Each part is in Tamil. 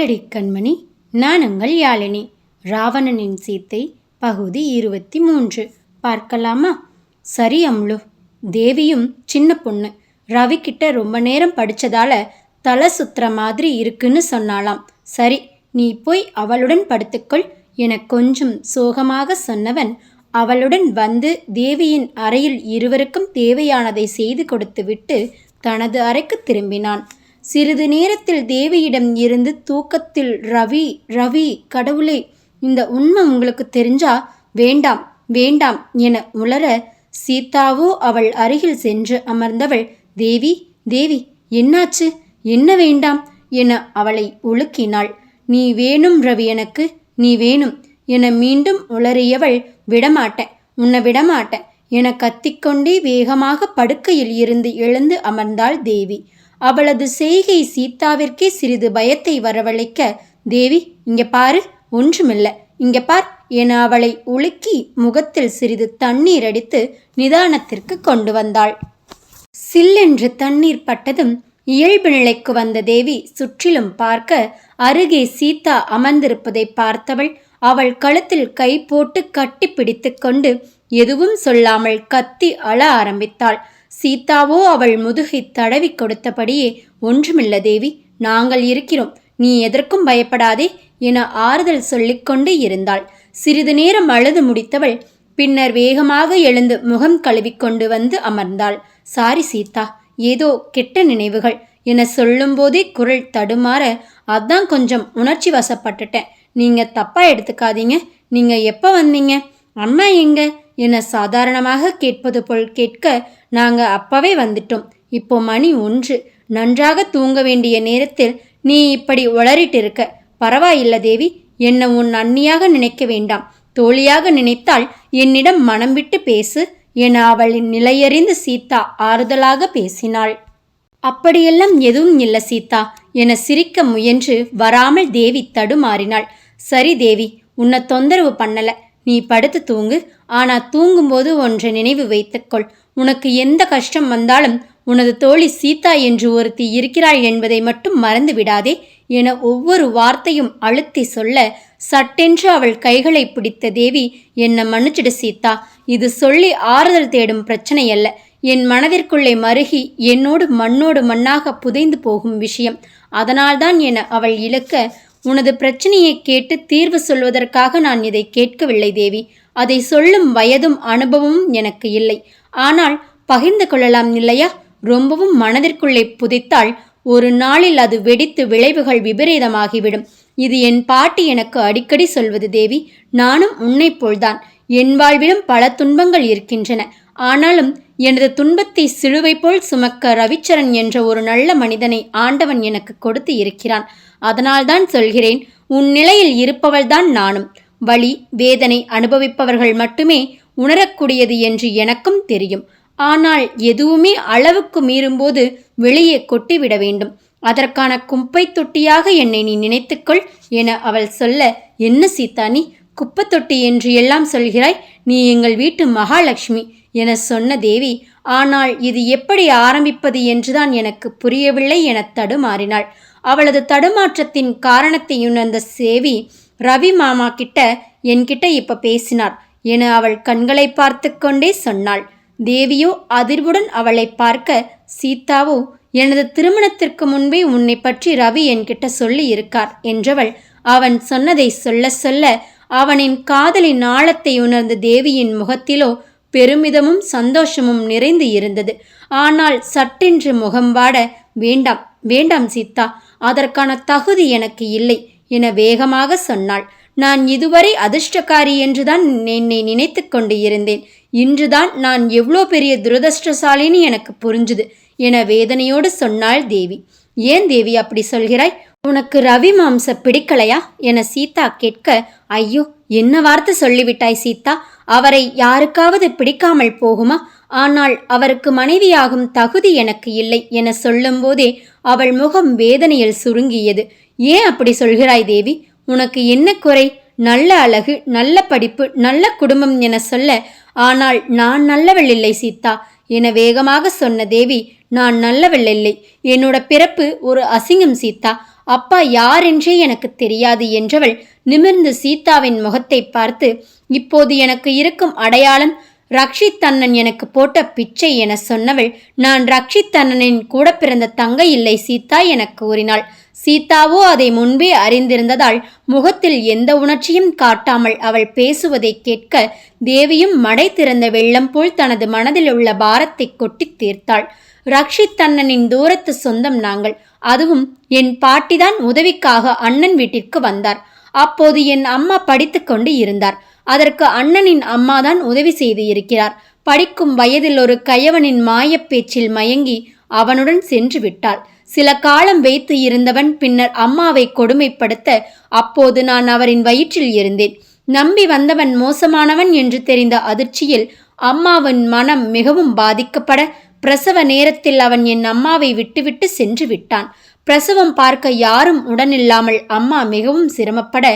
கேளடி கண்மணி நான் உங்கள் யாழினி. ராவணனின் சீத்தை பகுதி இருபத்தி மூன்று பார்க்கலாமா? சரி அம்லு. தேவியும் சின்ன பொண்ணு. ரவி கிட்ட ரொம்ப நேரம் படிச்சதால தலை சுத்துற மாதிரி இருக்குன்னு சொன்னாலாம் சரி நீ போய் அவளுடன் படுத்துக்கொள். என கொஞ்சம் சோகமாக சொன்னவன் அவளுடன் வந்து தேவியின் அறையில் இருவருக்கும் தேவையானதை செய்து கொடுத்துவிட்டு தனது அறைக்கு திரும்பினான். சிறிது நேரத்தில் தேவியிடம் இருந்து தூக்கத்தில் ரவி ரவி கடவுளே இந்த உண்மை உங்களுக்கு தெரிஞ்சா வேண்டாம் வேண்டாம் என உளர சீதாவோ அவள் அருகில் சென்று அமர்ந்தவள் தேவி தேவி என்னாச்சு? என்ன வேண்டாம்? என அவளை ஒழுக்கினாள் நீ வேணும் ரவி எனக்கு நீ வேணும் என மீண்டும் உளறியவள் விடமாட்டேன் உன்னை விடமாட்டேன் என கத்திக்கொண்டே வேகமாக படுக்கையில் இருந்து எழுந்து அமர்ந்தாள் தேவி. அவளது செய்கை சீதாவிற்கே சிறிது பயத்தை வரவழைக்க தேவி இங்க பாரு ஒன்றுமில்ல. இங்க பார் என அவளை உலுக்கி முகத்தில் சிறிது தண்ணீர் அடித்து நிதானத்திற்கு கொண்டு வந்தாள். சில்லென்று தண்ணீர் பட்டதும் இயல்பு நிலைக்கு வந்த தேவி சுற்றிலும் பார்க்க அருகே சீதா அமர்ந்திருப்பதை பார்த்தவள் அவள் கழுத்தில் கை போட்டு கட்டி பிடித்து கொண்டு எதுவும் சொல்லாமல் கத்தி அழ ஆரம்பித்தாள். சீதாவோ அவள் முதுகை தடவி கொடுத்தபடியே ஒன்றுமில்ல தேவி நாங்கள் இருக்கிறோம். நீ எதற்கும் பயப்படாதே என ஆறுதல் சொல்லிக்கொண்டு இருந்தாள். சிறிது நேரம் அழுது முடித்தவள் பின்னர் வேகமாக எழுந்து முகம் கழுவிக்கொண்டு வந்து அமர்ந்தாள். சாரி சீதா ஏதோ கெட்ட நினைவுகள் என சொல்லும்போதே குரல் தடுமாற அதான் கொஞ்சம் உணர்ச்சி வசப்பட்டுட்டேன். நீங்க தப்பா எடுத்துக்காதீங்க. நீங்க எப்போ வந்தீங்க? அம்மா எங்க? என சாதாரணமாக கேட்பது போல் கேட்க நாங்க அப்பவே வந்துட்டோம். இப்போ மணி ஒன்று. நன்றாக தூங்க வேண்டிய நேரத்தில் நீ இப்படி உளறிட்டு இருக்க பரவாயில்ல தேவி என்னை உன் அண்ணியாக நினைக்க வேண்டாம். தோழியாக நினைத்தால் என்னிடம் மனம் விட்டு பேசு என அவளின் நிலையறிந்து சீதா ஆறுதலாக பேசினாள். அப்படியெல்லாம் எதுவும் இல்லை சீதா என சிரிக்க முயன்று வராமல் தேவி தடுமாறினாள். சரி தேவி உன்னை தொந்தரவு பண்ணல. நீ படுத்து தூங்கு ஆனால் தூங்கும்போது ஒன்றை நினைவு வைத்துக்கொள். உனக்கு எந்த கஷ்டம் வந்தாலும் உனது தோழி சீதா என்று ஒருத்தி இருக்கிறாள் என்பதை மட்டும் மறந்து விடாதே என ஒவ்வொரு வார்த்தையும் அழுத்தி சொல்ல சட்டென்று அவள் கைகளை பிடித்த தேவி என்ன மன்னிச்சிடு சீதா. இது சொல்லி ஆறுதல் தேடும் பிரச்சனை அல்ல என் மனதிற்குள்ளே மருகி என்னோடு மண்ணோடு மண்ணாக புதைந்து போகும் விஷயம். அதனால்தான் என அவள் இழுக்க உனது பிரச்சனையை கேட்டு தீர்வு சொல்வதற்காக நான் இதை கேட்கவில்லை தேவி. அதை சொல்லும் வயதும் அனுபவமும் எனக்கு இல்லை. ஆனால் பகிர்ந்து கொள்ளலாம் இல்லையா? ரொம்பவும் மனதிற்குள்ளே புதைத்தால் ஒரு நாளில் அது வெடித்து விளைவுகள் விபரீதமாகிவிடும். இது என் பாட்டி எனக்கு அடிக்கடி சொல்வது தேவி. நானும் உன்னைப் போல்தான். என் வாழ்விலும் பல துன்பங்கள் இருக்கின்றன. ஆனாலும் எனது துன்பத்தை சிலுவை போல் சுமக்க ரவிச்சரன் என்ற ஒரு நல்ல மனிதனை ஆண்டவன் எனக்கு கொடுத்து இருக்கிறான். அதனால்தான் சொல்கிறேன் உன் நிலையில் இருப்பவள்தான் நானும். வலி வேதனை அனுபவிப்பவர்கள் மட்டுமே உணரக்கூடியது என்று எனக்கும் தெரியும். ஆனால் எதுவுமே அளவுக்கு மீறும்போது வெளியே கொட்டிவிட வேண்டும். அதற்கான குப்பை தொட்டியாக என்னை நீ நினைத்துக்கொள் என அவள் சொல்ல என்ன சீதா நீ? குப்பை தொட்டி என்று எல்லாம் சொல்கிறாய்? நீ எங்கள் வீட்டு மகாலட்சுமி. என சொன்ன தேவி ஆனால் இது எப்படி ஆரம்பிப்பது என்றுதான் எனக்கு புரியவில்லை என தடுமாறினாள். அவளது தடுமாற்றத்தின் காரணத்தை உணர்ந்த சேவி ரவி மாமா கிட்ட என்கிட்ட இப்ப பேசினார் என அவள் கண்களை பார்த்து கொண்டே சொன்னாள். தேவியோ அதிர்வுடன் அவளை பார்க்க சீதாவோ எனது திருமணத்திற்கு முன்பே உன்னை பற்றி ரவி என்கிட்ட சொல்லி இருக்கார் என்றவள் அவன் சொன்னதை சொல்ல சொல்ல அவனின் காதலின் ஆழத்தை உணர்ந்த தேவியின் முகத்திலோ பெருமிதமும் சந்தோஷமும் நிறைந்து இருந்தது. ஆனால் சட்டென்று முகம் வாட வேண்டாம் வேண்டாம் சீதா அதற்கான தகுதி எனக்கு இல்லை என வேகமாக சொன்னாள். நான் இதுவரை அதிர்ஷ்டக்காரி என்றுதான் என்னை நினைத்து கொண்டு இருந்தேன். இன்றுதான் நான் எவ்வளோ பெரிய துரதிருஷ்டசாலின்னு எனக்கு புரிஞ்சுது என வேதனையோடு சொன்னாள் தேவி. ஏன் தேவி அப்படி சொல்கிறாய்? உனக்கு ரவி மாம்ச பிடிக்கலையா? என சீதா கேட்க ஐயோ என்ன வார்த்தை சொல்லிவிட்டாய் சீதா? அவரை யாருக்காவது பிடிக்காமல் போகுமா? ஆனால் அவருக்கு மனைவியாகும் தகுதி எனக்கு இல்லை என சொல்லும்போதே அவள் முகம் வேதனையில் சுருங்கியது. ஏன் அப்படி சொல்கிறாய் தேவி? உனக்கு என்ன குறை? நல்ல அழகு நல்ல படிப்பு நல்ல குடும்பம் என சொல்ல ஆனால் நான் நல்லவள் இல்லை சீதா என வேகமாக சொன்ன தேவி நான் நல்லவள் இல்லை. என்னோட பிறப்பு ஒரு அசிங்கம் சீதா. அப்பா யாரென்றே எனக்கு தெரியாது என்றவள் நிமிர்ந்து சீதாவின் முகத்தை பார்த்து இப்போது எனக்கு இருக்கும் அடையாளம் ரக்ஷித் அண்ணன் எனக்கு போட்ட பிச்சை என சொன்னவள் நான் ரக்ஷித் அண்ணனின் கூட பிறந்த தங்கை இல்லை சீதா எனக் கூறினாள். சீதாவோ அதை முன்பே அறிந்திருந்ததால் முகத்தில் எந்த உணர்ச்சியும் காட்டாமல் அவள் பேசுவதை கேட்க தேவியும் மடை திறந்த வெள்ளம் போல் தனது மனதில் உள்ள பாரத்தை கொட்டித் தீர்த்தாள். ரக்ஷித் அண்ணனின் தூரத்து சொந்தம் நாங்கள். அதுவும் என் பாட்டிதான் உதவிக்காக அண்ணன் வீட்டிற்கு வந்தார். அப்போது என் அம்மா படித்து கொண்டு இருந்தார். அதற்கு அண்ணனின் அம்மாதான் உதவி செய்து இருக்கிறார். படிக்கும் வயதில் ஒரு கயவனின் மாயப் பேச்சில் மயங்கி அவனுடன் சென்று விட்டாள். சில காலம் வைத்து இருந்தவன் பின்னர் அம்மாவை கொடுமைப்படுத்த அப்போது நான் அவரின் வயிற்றில் இருந்தேன். நம்பி வந்தவன் மோசமானவன் என்று தெரிந்த அதிர்ச்சியில் அம்மாவின் மனம் மிகவும் பாதிக்கப்பட பிரசவ நேரத்தில் அவன் என் அம்மாவை விட்டுவிட்டு சென்று விட்டான். பிரசவம் பார்க்க யாரும் உடனில்லாமல் அம்மா மிகவும் சிரமப்பட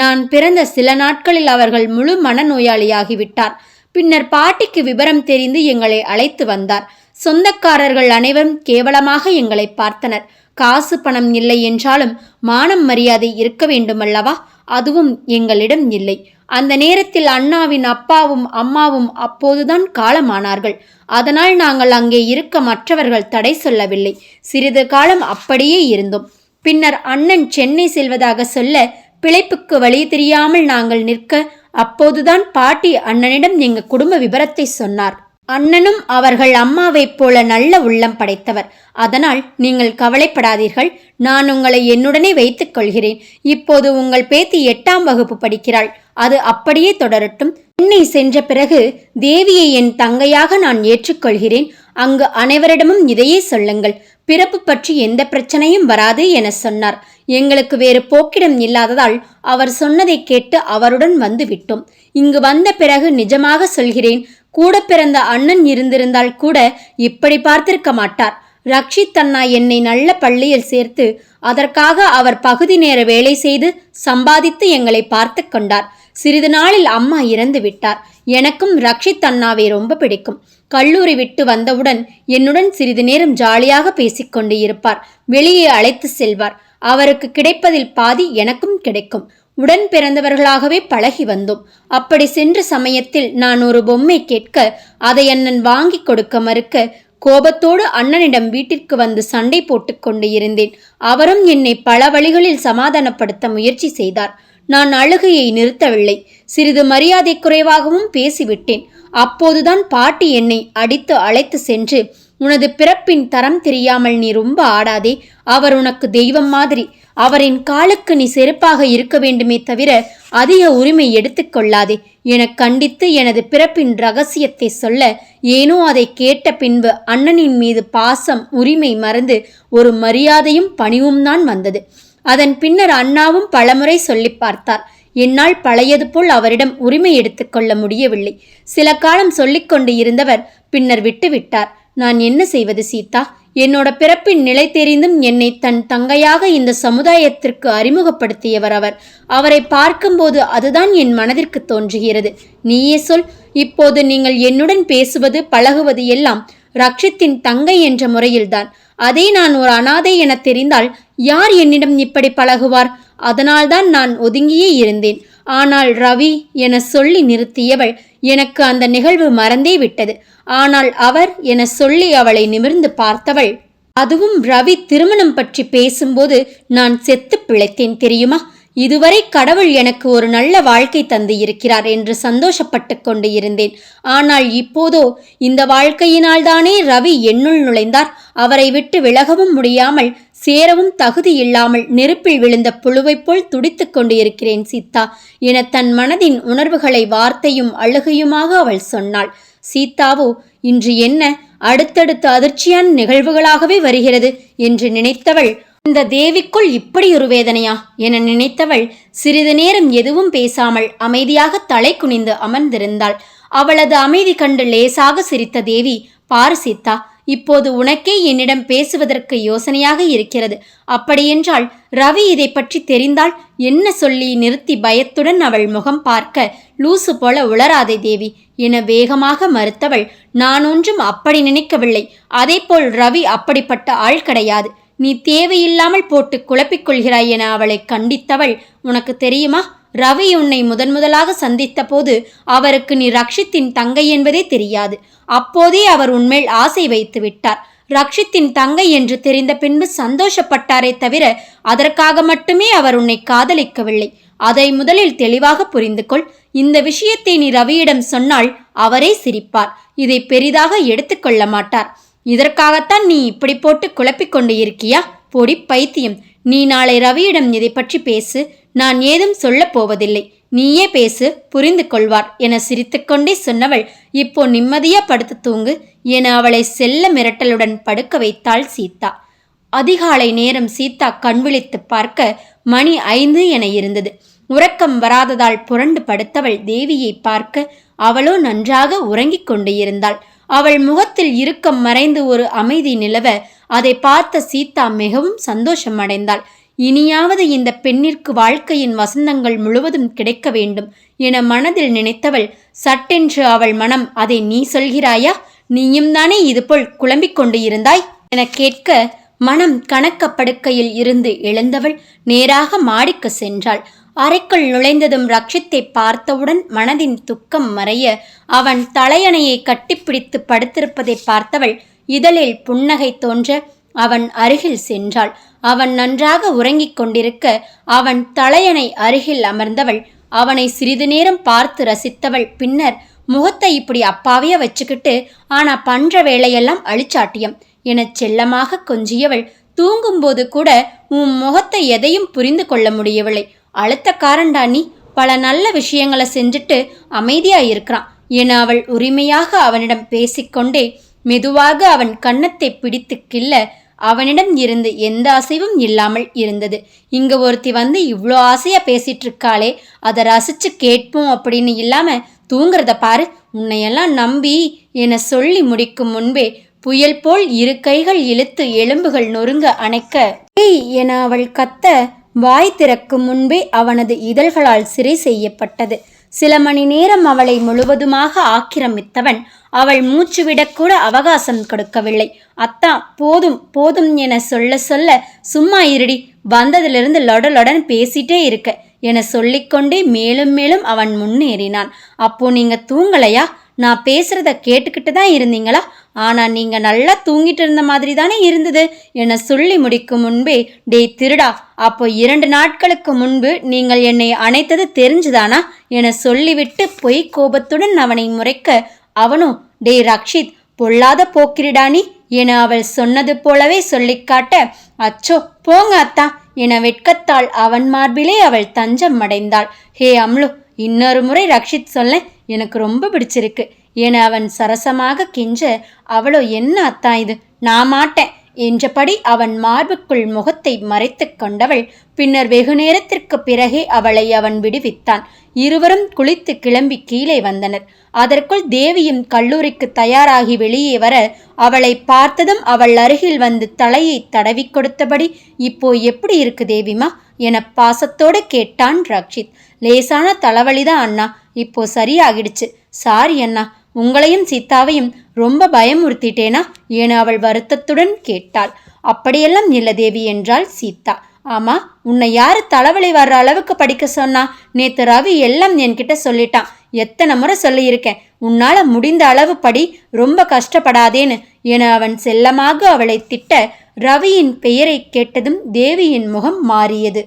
நான் பிறந்த சில நாட்களில் அவர்கள் முழு மனநோயாளியாகிவிட்டார். பின்னர் பாட்டிக்கு விவரம் தெரிந்து எங்களை அழைத்து வந்தார். சொந்தக்காரர்கள் அனைவரும் கேவலமாக எங்களை பார்த்தனர். காசு பணம் இல்லை என்றாலும் மானம் மரியாதை இருக்க வேண்டுமல்லவா? அதுவும் எங்களிடம் இல்லை. அந்த நேரத்தில் அண்ணாவின் அப்பாவும் அம்மாவும் அப்போதுதான் காலமானார்கள். அதனால் நாங்கள் அங்கே இருக்க மற்றவர்கள் தடை சொல்லவில்லை. சிறிது காலம் அப்படியே இருந்தோம். பின்னர் அண்ணன் சென்னை செல்வதாக சொல்ல பிழைப்புக்கு வழி தெரியாமல் நாங்கள் நிற்க அப்போதுதான் பாட்டி அண்ணனிடம் எங்க குடும்ப விபரத்தை சொன்னார். அண்ணனும் அவர்கள் அம்மாவைப் போல நல்ல உள்ளம் படைத்தவர். அதனால் நீங்கள் கவலைப்படாதீர்கள். நான் உங்களை என்னுடனே வைத்துக் கொள்கிறேன். இப்போது உங்கள் பேத்தி எட்டாம் வகுப்பு படிக்கிறாள். அது அப்படியே தொடரட்டும். சென்னை சென்ற பிறகு தேவியை என் தங்கையாக நான் ஏற்றுக்கொள்கிறேன். அங்கு அனைவரிடமும் இதையே சொல்லுங்கள். பிறப்பு பற்றி எந்த பிரச்சனையும் வராது என சொன்னார். எங்களுக்கு வேறு போக்கிடம் இல்லாததால் அவர் சொன்னதை கேட்டு அவருடன் வந்து விட்டோம் இங்கு வந்த பிறகு நிஜமாக சொல்கிறேன் கூட பிறந்த அண்ணன் இருந்திருந்தால் கூட இப்படி பார்த்திருக்க மாட்டார். ரக்ஷித் அண்ணா என்னை நல்ல பள்ளியில் சேர்த்து அதற்காக அவர் பகுதி நேர வேலை செய்து சம்பாதித்து எங்களை பார்த்து கொண்டார். சிறிது நாளில் அம்மா இறந்து விட்டார். எனக்கும் ரக்ஷித் அண்ணாவை ரொம்ப பிடிக்கும். கல்லூரி விட்டு வந்தவுடன் என்னுடன் சிறிது நேரம் ஜாலியாக பேசிக்கொண்டு இருப்பார். வெளியே அழைத்து செல்வார். அவருக்கு கிடைப்பதில் பாதி எனக்கும் கிடைக்கும். உடன் பிறந்தவர்களாகவே பழகி வந்தோம். அப்படி சென்ற சமயத்தில் நான் ஒரு பொம்மை கேட்க அதை அண்ணன் வாங்கி கொடுக்க மறுக்க கோபத்தோடு அண்ணனிடம் வீட்டிற்கு வந்து சண்டை போட்டுக்கொண்டு இருந்தேன். அவரும் என்னை பல வழிகளில் சமாதானப்படுத்த முயற்சி செய்தார். நான் அழுகையை நிறுத்தவில்லை. சிறிது மரியாதை குறைவாகவும் பேசிவிட்டேன். அப்போதுதான் பாட்டி என்னை அடித்து அழைத்து சென்று உனது பிறப்பின் தரம் தெரியாமல் நீ ரொம்ப ஆடாதே. அவர் உனக்கு தெய்வம் மாதிரி. அவரின் காலுக்கு நீ செருப்பாக இருக்க வேண்டுமே தவிர அதிக உரிமை எடுத்துக்கொள்ளாதே என கண்டித்து எனது பிறப்பின் ரகசியத்தை சொல்ல ஏனோ அதை கேட்ட பின்பு அண்ணனின் மீது பாசம் உரிமை மறந்து ஒரு மரியாதையும் பணிவும் தான் வந்தது. அதன் பின்னர் அண்ணாவும் பலமுறை சொல்லி பார்த்தார். என்னால் பழையது போல் அவரிடம் உரிமை எடுத்துக்கொள்ள முடியவில்லை. சில காலம் சொல்லிக்கொண்டு இருந்தவர் பின்னர் விட்டுவிட்டார் நான் என்ன செய்வது சீதா? என்னோட பிறப்பின் நிலை தெரிந்தும் என்னை தன் தங்கையாக இந்த சமுதாயத்திற்கு அறிமுகப்படுத்தியவர் அவர். அவரை பார்க்கும்போது அதுதான் என் மனதிற்கு தோன்றுகிறது. நீயே சொல். இப்போது நீங்கள் என்னுடன் பேசுவது பழகுவது எல்லாம் ரக்ஷித்தின் தங்கை என்ற முறையில்தான். அதே நான் ஒரு அனாதை என தெரிந்தால் யார் என்னிடம் இப்படி பழகுவார்? அதனால்தான் நான் ஒதுங்கியே இருந்தேன். ஆனால் ரவி என சொல்லி நிறுத்தியவள் எனக்கு அந்த நிகழ்வு மறந்தே விட்டது. ஆனால் அவர் என சொல்லி அவளை நிமிர்ந்து பார்த்தவள் அதுவும் ரவி திருமணம் பற்றி பேசும்போது நான் செத்து பிழைத்தேன் தெரியுமா? இதுவரை கடவுள் எனக்கு ஒரு நல்ல வாழ்க்கை தந்து இருக்கிறார் என்று சந்தோஷப்பட்டு கொண்டு இருந்தேன். ஆனால் இப்போதோ இந்த வாழ்க்கையினால்தானே ரவி என்னுள் நுழைந்தார். அவரை விட்டு விலகவும் முடியாமல் சேரவும் தகுதி இல்லாமல் நெருப்பில் விழுந்த புழுவைப் போல் துடித்துக் கொண்டு இருக்கிறேன் சீதா என தன் மனதின் உணர்வுகளை வார்த்தையும் அழுகையுமாக அவள் சொன்னாள். சீதாவோ இன்று என்ன அடுத்தடுத்த அதிர்ச்சியான நிகழ்வுகளாகவே வருகிறது என்று நினைத்தவள் இந்த தேவிக்குள் இப்படி ஒரு வேதனையா? என நினைத்தவள் சிறிது நேரம் எதுவும் பேசாமல் அமைதியாக தலை குனிந்து அமர்ந்திருந்தாள். அவளது அமைதி கண்டு லேசாக சிரித்த தேவி பாரு சீதா இப்போது உனக்கே என்னிடம் பேசுவதற்கு யோசனையாக இருக்கிறது. அப்படியென்றால் ரவி இதை பற்றி தெரிந்தால் என்ன சொல்லி நிறுத்தி பயத்துடன் அவள் முகம் பார்க்க லூசு போல உளராதே தேவி என வேகமாக மறுத்தவள் நான் ஒன்றும் அப்படி நினைக்கவில்லை. அதேபோல் ரவி அப்படிப்பட்ட ஆள் கிடையாது. நீ தேவையில்லாமல் போட்டு குழப்பிக் கொள்கிறாய் என அவளை கண்டித்தவள் உனக்கு தெரியுமா? ரவி உன்னை முதன் முதலாக சந்தித்த போது அவருக்கு நீ ரக்ஷித்தின் தங்கை என்பதே தெரியாது. அப்போதே அவர் உன்மேல் ஆசை வைத்து விட்டார். ரக்ஷித்தின் தங்கை என்று தெரிந்த பின்பு சந்தோஷப்பட்டாரே தவிர அதற்காக மட்டுமே அவர் உன்னை காதலிக்கவில்லை. அதை முதலில் தெளிவாக புரிந்து கொள். இந்த விஷயத்தை நீ ரவியிடம் சொன்னால் அவரே சிரிப்பார். இதை பெரிதாக எடுத்துக்கொள்ள மாட்டார். இதற்காகத்தான் நீ இப்படி போட்டு குழப்பிக் கொண்டு இருக்கியா? பொடி பைத்தியம். நீ நாளை ரவியிடம் இதை பற்றி பேசு. நான் ஏதும் சொல்லப் போவதில்லை. நீயே பேசு புரிந்து கொள்வார் என சிரித்துக்கொண்டே சொன்னவள் இப்போ நிம்மதியா படுத்து தூங்கு என அவளை செல்ல மிரட்டலுடன் படுக்க வைத்தாள் சீதா. அதிகாலை நேரம் சீதா கண்விழித்து பார்க்க மணி ஐந்து என இருந்தது. உறக்கம் வராததால் புரண்டு படுத்தவள் தேவியை பார்க்க அவளோ நன்றாக உறங்கிக் கொண்டு இருந்தாள். அவள் முகத்தில் இறுக்கம் மறைந்து ஒரு அமைதி நிலவ அதை பார்த்த சீதா மிகவும் சந்தோஷமடைந்தாள் இனியாவது இந்த பெண்ணிற்கு வாழ்க்கையின் வசந்தங்கள் முழுவதும் கிடைக்க வேண்டும் என மனதில் நினைத்தவள் சட்டென்று அவள் மனம் அதை நீ சொல்கிறாயா? நீயும் தானே இதுபோல் குழம்பிக் கொண்டு இருந்தாய் என கேட்க மனம் கணக்க படுக்கையில் இருந்து எழுந்தவள் நேராக மாடிக்கு சென்றாள். அறைக்குள் நுழைந்ததும் ரக்ஷித்தை பார்த்தவுடன் மனதின் துக்கம் மறைய அவன் தலையணையை கட்டிப்பிடித்து படுத்திருப்பதை பார்த்தவள் இதழில் புன்னகை தோன்ற அவன் அருகில் சென்றாள். அவன் நன்றாக உறங்கிக் கொண்டிருக்க அவன் தலையணை அருகில் அமர்ந்தவள். அவனை சிறிது நேரம் பார்த்து ரசித்தவள். பின்னர் முகத்தை இப்படி அப்பாவே வச்சுக்கிட்டு ஆனா பண்ற வேலையெல்லாம் அழிச்சாட்டியம். எனச் செல்லமாக கொஞ்சியவள். தூங்கும்போது கூட உன் முகத்தை எதையும் புரிந்து கொள்ள முடியவில்லை. அழுத்தக்காரன்டா நீ. பல நல்ல விஷயங்களை செஞ்சுட்டு அமைதியா இருக்கிறான் என அவள் உரிமையாக அவனிடம் பேசிக்கொண்டே மெதுவாக அவன் கன்னத்தை பிடித்து கிள்ள அவனிடம் இருந்து எந்த அசைவும் இல்லாமல் இருந்தது. இங்க ஒருத்தி வந்து இவ்வளோ ஆசையா பேசிட்டு இருக்காளே அதை ரசிச்சு கேட்போம் அப்படின்னு இல்லாம தூங்குறத பாரு உன்னையெல்லாம் நம்பி என சொல்லி முடிக்கும் முன்பே புயல் போல் இரு கைகள் இழுத்து எலும்புகள் நொறுங்க அணைக்க. ஏய் என அவள் கத்த வாய் திறக்கும் முன்பே அவனது இதழ்களால் சிறை செய்யப்பட்டது. சில மணி நேரம் அவளை முழுவதுமாக ஆக்கிரமித்தவன் அவள் மூச்சுவிடக்கூட அவகாசம் கொடுக்கவில்லை. அத்தா போதும் போதும் என சொல்ல சொல்ல சும்மா இருடி வந்ததிலிருந்து லொடலொடன் பேசிட்டே இருக்க என சொல்லிக்கொண்டே மேலும் மேலும் அவன் முன்னேறினான். அப்போ நீங்க தூங்கலையா? நான் பேசுறத கேட்டுக்கிட்டு தான் இருந்தீங்களா? ஆனால் நீங்கள் நல்லா தூங்கிட்டு இருந்த மாதிரி தானே இருந்தது என சொல்லி முடிக்கும் முன்பே டே திருடா அப்போ இரண்டு நாட்களுக்கு முன்பு நீங்கள் என்னை அணைத்தது தெரிஞ்சுதானா? என சொல்லிவிட்டு பொய் கோபத்துடன் அவனை முறைக்க அவனும் டே ரக்ஷித் பொல்லாத போக்கிரிடானி என அவள் சொன்னது போலவே சொல்லிக்காட்ட அச்சோ போங்க அத்தா என வெட்கத்தால் அவன் மார்பிலே அவள் தஞ்சம் அடைந்தாள். ஹே அம்லு இன்னொரு முறை ரக்ஷித் சொல்ல எனக்கு ரொம்ப பிடிச்சிருக்கு. என அவன் சரசமாக கெஞ்ச அவளோ என்ன அத்தா இது? நான் மாட்டேன் என்றபடி அவன் மார்புக்குள் முகத்தை மறைத்து கொண்டவள் பின்னர் வெகு நேரத்திற்கு பிறகே அவளை அவன் விடுவித்தான். இருவரும் குளித்து கிளம்பி கீழே வந்தனர். அதற்குள் தேவியும் கல்லூரிக்கு தயாராகி வெளியே வர அவளை பார்த்ததும் அவள் அருகில் வந்து தலையை தடவி கொடுத்தபடி இப்போ எப்படி இருக்கு தேவிமா? என பாசத்தோடு கேட்டான் ரக்ஷித். லேசான தலைவலிதான் அண்ணா. இப்போ சரியாகிடுச்சு. சாரி அண்ணா. உங்களையும் சீதாவையும் ரொம்ப பயமுறுத்திட்டேனா? என அவள் வருத்தத்துடன் கேட்டாள். அப்படியெல்லாம் இல்லை தேவி என்றாள் சீதா. ஆமா உன்னை யாரு தலைவலி வர்ற அளவுக்கு படிக்க சொன்னா? நேத்து ரவி எல்லாம் என்கிட்ட சொல்லிட்டான். எத்தனை முறை சொல்லியிருக்கேன். உன்னால முடிந்த அளவு படி ரொம்ப கஷ்டப்படாதேன்னு என அவன் செல்லமாக அவளை திட்ட ரவியின் பெயரை கேட்டதும் தேவியின் முகம் மாறியது.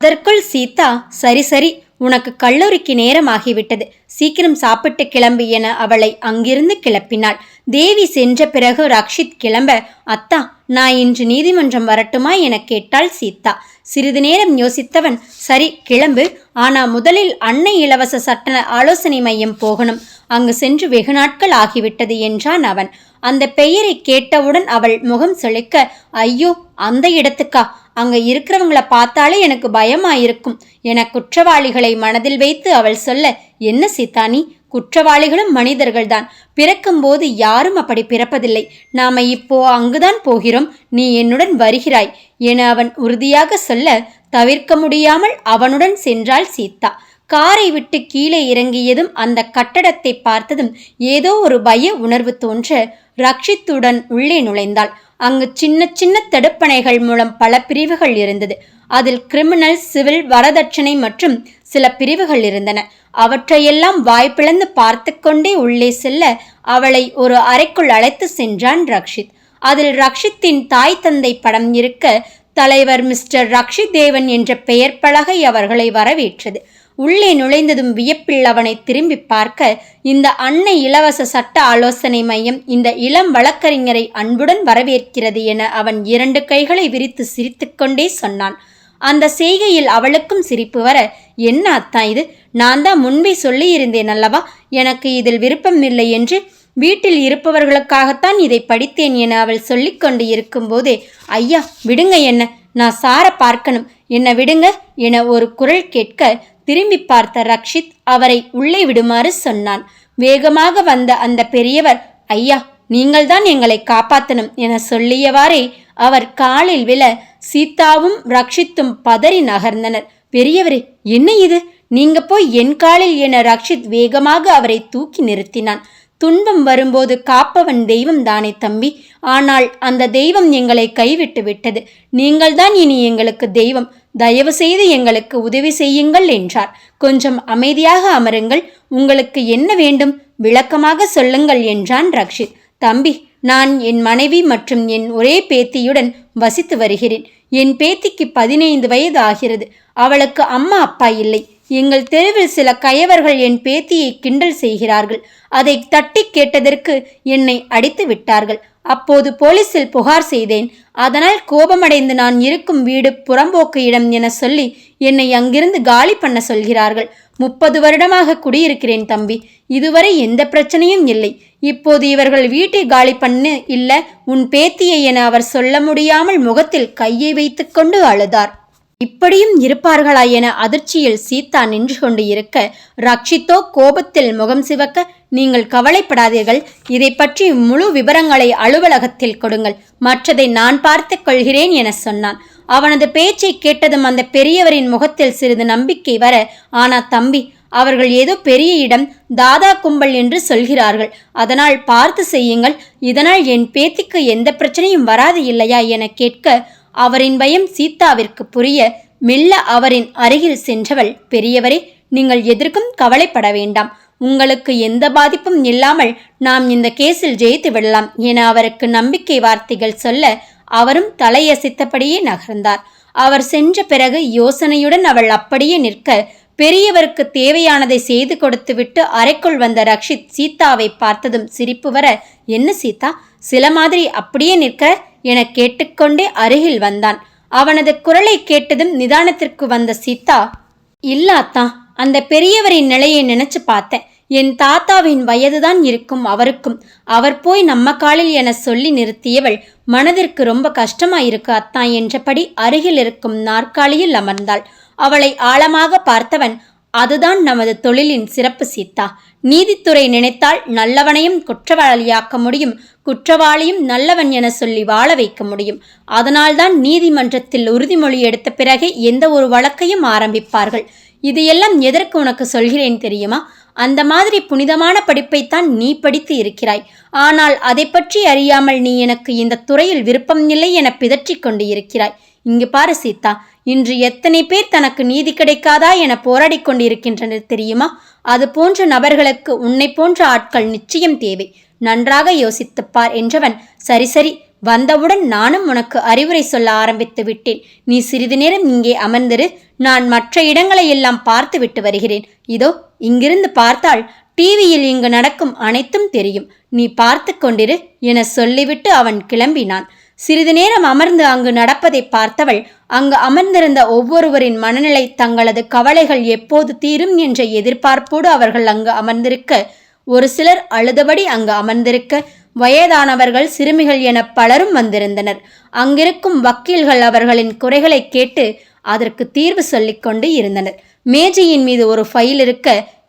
அதற்குள் சீதா சரி சரி உனக்கு கல்லூரிக்கு நேரமாகிவிட்டது. சீக்கிரம் சாப்பிட்டு கிளம்பு என அவளை அங்கிருந்து கிளப்பினாள். தேவி சென்ற பிறகு ரக்ஷித் கிளம்ப அத்தா நான் இன்று நீதிமன்றம் வரட்டுமா என கேட்டாள் சீதா. சிறிது நேரம் யோசித்தவன் சரி கிளம்பு. ஆனா முதலில் அன்னை இலவச சட்ட ஆலோசனை மையம் போகணும். அங்கு சென்று வெகு நாட்கள் ஆகிவிட்டது என்றான் அவன். அந்த பெயரை கேட்டவுடன் அவள் முகம் செழிக்க ஐயோ அந்த இடத்துக்கா? அங்க இருக்கிறவங்கள பார்த்தாலே எனக்கு பயமாயிருக்கும் என குற்றவாளிகளை மனதில் வைத்து அவள் சொல்ல என்ன சீதானி குற்றவாளிகளும் மனிதர்கள்தான். பிறக்கும்போது யாரும் அப்படி பிறப்பதில்லை. நாம இப்போ அங்குதான் போகிறோம். நீ என்னுடன் வருகிறாய் என அவன் உறுதியாக சொல்ல தவிர்க்க முடியாமல் அவனுடன் சென்றாள் சீதா. காரை விட்டு கீழே இறங்கியதும் அந்த கட்டடத்தை பார்த்ததும் ஏதோ ஒரு பய உணர்வு தோன்ற ரக்ஷித்துடன் உள்ளே நுழைந்தாள். அங்கு சின்ன சின்ன தடுப்பணைகள் மூலம் பல பிரிவுகள் இருந்தது. அதில் கிரிமினல் சிவில் வரதட்சணை மற்றும் சில பிரிவுகள் இருந்தன. அவற்றையெல்லாம் வாய்ப்பிழந்து பார்த்து கொண்டே உள்ளே செல்ல அவளை ஒரு அறைக்குள் அழைத்து சென்றான் ரக்ஷித். அதில் ரக்ஷித்தின் தாய் தந்தை படம் இருக்க தலைவர் மிஸ்டர் ரக்ஷித் தேவன் என்ற பெயர் பலகை அவர்களை வரவேற்றது. உள்ளே நுழைந்ததும் வியப்பில் அவனை திரும்பி பார்க்க இந்த அன்னை இலவச சட்ட ஆலோசனை மையம் இந்த இளம் வழக்கறிஞரை அன்புடன் வரவேற்கிறது என அவன் இரண்டு கைகளை விரித்து சிரித்துக்கொண்டே சொன்னான். அந்த செய்கையில் அவளுக்கும் சிரிப்பு வர என்ன அத்தா இது? நான் தான் முன்பே சொல்லியிருந்தேன் அல்லவா? எனக்கு இதில் விருப்பமில்லை என்று வீட்டில் இருப்பவர்களுக்காகத்தான் இதை படித்தேன் என அவள் சொல்லிக்கொண்டு இருக்கும்போதே ஐயா விடுங்க என்ன? நான் சார பார்க்கணும். என்ன விடுங்க என ஒரு குரல் கேட்க திரும்பி பார்த்த ரக்ஷித் அவரை உள்ளே விடுமாறு சொன்னான். வேகமாக வந்த அந்த பெரியவர் ஐயா நீங்கள்தான் எங்களை காப்பாற்றணும் என சொல்லியவாறே அவர் காலில் விழ சீதாவும் ரக்ஷித்தும் பதறி நகர்ந்தனர். பெரியவரே என்ன இது? நீங்க போய் என் காலில் என ரக்ஷித் வேகமாக அவரை தூக்கி நிறுத்தினான். துன்பம் வரும்போது காப்பவன் தெய்வம் தானே தம்பி. ஆனால் அந்த தெய்வம் எங்களை கைவிட்டு விட்டது. நீங்கள்தான் இனி எங்களுக்கு தெய்வம். தயவு செய்து எங்களுக்கு உதவி செய்யுங்கள் என்றார். கொஞ்சம் அமைதியாக அமருங்கள். உங்களுக்கு என்ன வேண்டும்? விளக்கமாக சொல்லுங்கள் என்றான் ரக்ஷித். தம்பி நான் என் மனைவி மற்றும் என் ஒரே பேத்தியுடன் வசித்து வருகிறேன். என் பேத்திக்கு பதினைந்து வயது ஆகிறது அவளுக்கு அம்மா அப்பா இல்லை. எங்கள் தெருவில் சில கயவர்கள் என் பேத்தியை கிண்டல் செய்கிறார்கள். அதை தட்டி கேட்டதற்கு என்னை அடித்து விட்டார்கள். அப்போது போலீசில் புகார் செய்தேன். அதனால் கோபமடைந்து நான் இருக்கும் வீடு புறம்போக்கு இடம் என சொல்லி என்னை அங்கிருந்து காலி பண்ண சொல்கிறார்கள். முப்பது வருடமாக குடியிருக்கிறேன் தம்பி. இதுவரை எந்த பிரச்சனையும் இல்லை. இப்போது இவர்கள் வீட்டை காலி பண்ணு இல்ல உன் பேத்தியை என அவர் சொல்ல முடியாமல் முகத்தில் கையை வைத்துக்கொண்டு அழுதார். இப்படியும் இருப்பார்களா என அதிர்ச்சியில் சீதா நின்று கொண்டு இருக்க ரக்ஷித்தோ கோபத்தில் முகம் சிவக்க நீங்கள் கவலைப்படாதீர்கள். இதை பற்றி முழு விவரங்களை அலுவலகத்தில் கொடுங்கள். மற்றதை நான் பார்த்துக் கொள்கிறேன் என சொன்னான். அவனது பேச்சை கேட்டதும் அந்த பெரியவரின் முகத்தில் சிறிது நம்பிக்கை வர ஆனா தம்பி அவர்கள் ஏதோ பெரிய இடம் தாதா கும்பல் என்று சொல்கிறார்கள். அதனால் பார்த்து செய்யுங்கள் இதனால் என் பேத்திக்கு எந்த பிரச்சனையும் வராது இல்லையா என கேட்க அவரின் பயம் சீதாவிற்கு புரிய மெல்ல அவரின் அருகில் சென்றவள் பெரியவரே நீங்கள் எதற்கும் கவலைப்பட வேண்டாம். உங்களுக்கு எந்த பாதிப்பும் இல்லாமல் நாம் இந்த கேஸில் ஜெயித்து விடலாம் என அவருக்கு நம்பிக்கை வார்த்தைகள் சொல்ல அவரும் தலையசித்தபடியே நகர்ந்தார். அவர் சென்ற பிறகு யோசனையுடன் அவள் அப்படியே நிற்க பெரியவருக்கு தேவையானதை செய்து கொடுத்துவிட்டு அறைக்குள் வந்த ரக்ஷித் சீதாவை பார்த்ததும் சிரிப்பு வர என்ன சீதா? சில மாதிரி அப்படியே நிற்க? என கேட்டுக்கொண்டே அருகில் வந்தான். அவனது குரலை கேட்டதும் நிதானத்திற்கு வந்த சீதா இல்லாத்தான் அந்த பெரியவரின் நிலையை நினைச்சு பார்த்தேன். என் தாத்தாவின் வயதுதான் இருக்கும் அவருக்கும். அவர் போய் நம்ம காலில் என சொல்லி நிறுத்தியவள் மனதிற்கு ரொம்ப கஷ்டமாயிருக்கு அத்தான் என்றபடி அருகில் இருக்கும் நாற்காலியில் அமர்ந்தாள். அவளை ஆழமாக பார்த்தவன் அதுதான் நமது தொழிலின் சிறப்பு சீதா நீதித்துறை நினைத்தால் நல்லவனையும் குற்றவாளியாக்க முடியும் குற்றவாளியும் நல்லவன் என சொல்லி வாழ வைக்க முடியும். அதனால்தான் நீதிமன்றத்தில் உறுதிமொழி எடுத்த பிறகே எந்த ஒரு வழக்கையும் ஆரம்பிப்பார்கள். இது எல்லாம் எதற்கு உனக்கு சொல்கிறேன் தெரியுமா? அந்த மாதிரி புனிதமான படிப்பைத்தான் நீ படித்து இருக்கிறாய். ஆனால் அதை பற்றி அறியாமல் நீ எனக்கு இந்த துறையில் விருப்பம் இல்லை என பிதற்றிக் கொண்டு இருக்கிறாய். இங்கு பாரு சீதா இன்று எத்தனை பேர் தனக்கு நீதி கிடைக்காதா என போராடி கொண்டிருக்கின்றனர் தெரியுமா? அது போன்ற நபர்களுக்கு உன்னை போன்ற ஆட்கள் நிச்சயம் தேவை. நன்றாக யோசித்துப்பார் என்றவன் சரி சரி வந்தவுடன் நானும் உனக்கு அறிவுரை சொல்ல ஆரம்பித்து விட்டேன். நீ சிறிது நேரம் இங்கே அமர்ந்திரு. நான் மற்ற இடங்களை எல்லாம் பார்த்து விட்டு வருகிறேன். இதோ இங்கிருந்து பார்த்தால் டிவியில் இங்கு நடக்கும் அனைத்தும் தெரியும். நீ பார்த்து கொண்டிரு என சொல்லிவிட்டு அவன் கிளம்பினான். சிறிது நேரம் அமர்ந்து அங்கு நடப்பதை பார்த்தவள் அங்கு அமர்ந்திருந்த ஒவ்வொருவரின் மனநிலை தங்களது கவலைகள் எப்போது தீரும் என்ற எதிர்பார்ப்போடு அவர்கள் அங்கு அமர்ந்திருக்க ஒரு சிலர் அழுதபடி அங்கு அமர்ந்திருக்க வயதானவர்கள் சிறுமிகள் என பலரும் வந்திருந்தனர். அங்கிருக்கும் வக்கீல்கள் அவர்களின் குறைகளை கேட்டு அதற்கு தீர்வு சொல்லிக்கொண்டு இருந்தனர். மேஜையின் மீது ஒரு ஃபைல் இருக்க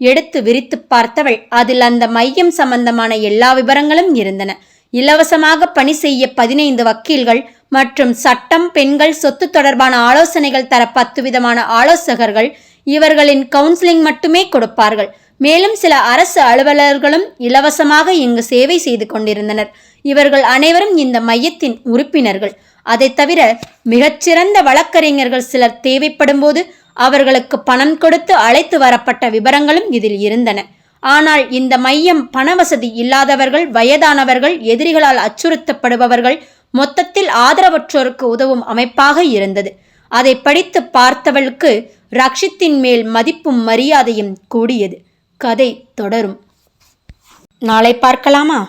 எடுத்து விரித்து பார்த்தவள் அதில் அந்த மையம் சம்பந்தமான எல்லா விவரங்களும் இருந்தன. இலவசமாக பணி செய்ய பதினைந்து வக்கீல்கள் மற்றும் சட்டம் பெண்கள் சொத்து தொடர்பான ஆலோசனைகள் தர பத்து விதமான ஆலோசகர்கள் இவர்களின் கவுன்சிலிங் மட்டுமே கொடுப்பார்கள். மேலும் சில அரசு அலுவலர்களும் இலவசமாக இங்கு சேவை செய்து கொண்டிருந்தனர். இவர்கள் அனைவரும் இந்த மையத்தின் உறுப்பினர்கள். அதை தவிர மிகச்சிறந்த வழக்கறிஞர்கள் சிலர் தேவைப்படும்போது அவர்களுக்கு பணம் கொடுத்து அழைத்து வரப்பட்ட விவரங்களும் இதில் இருந்தன. ஆனால் இந்த மையம் பணவசதி இல்லாதவர்கள் வயதானவர்கள் எதிரிகளால் அச்சுறுத்தப்படுபவர்கள் மொத்தத்தில் ஆதரவற்றோருக்கு உதவும் அமைப்பாக இருந்தது. அதை படித்து பார்த்தவளுக்கு ரக்ஷித்தின் மேல் மதிப்பும் மரியாதையும் கூடியது. கதை தொடரும். நாளை பார்க்கலாமா?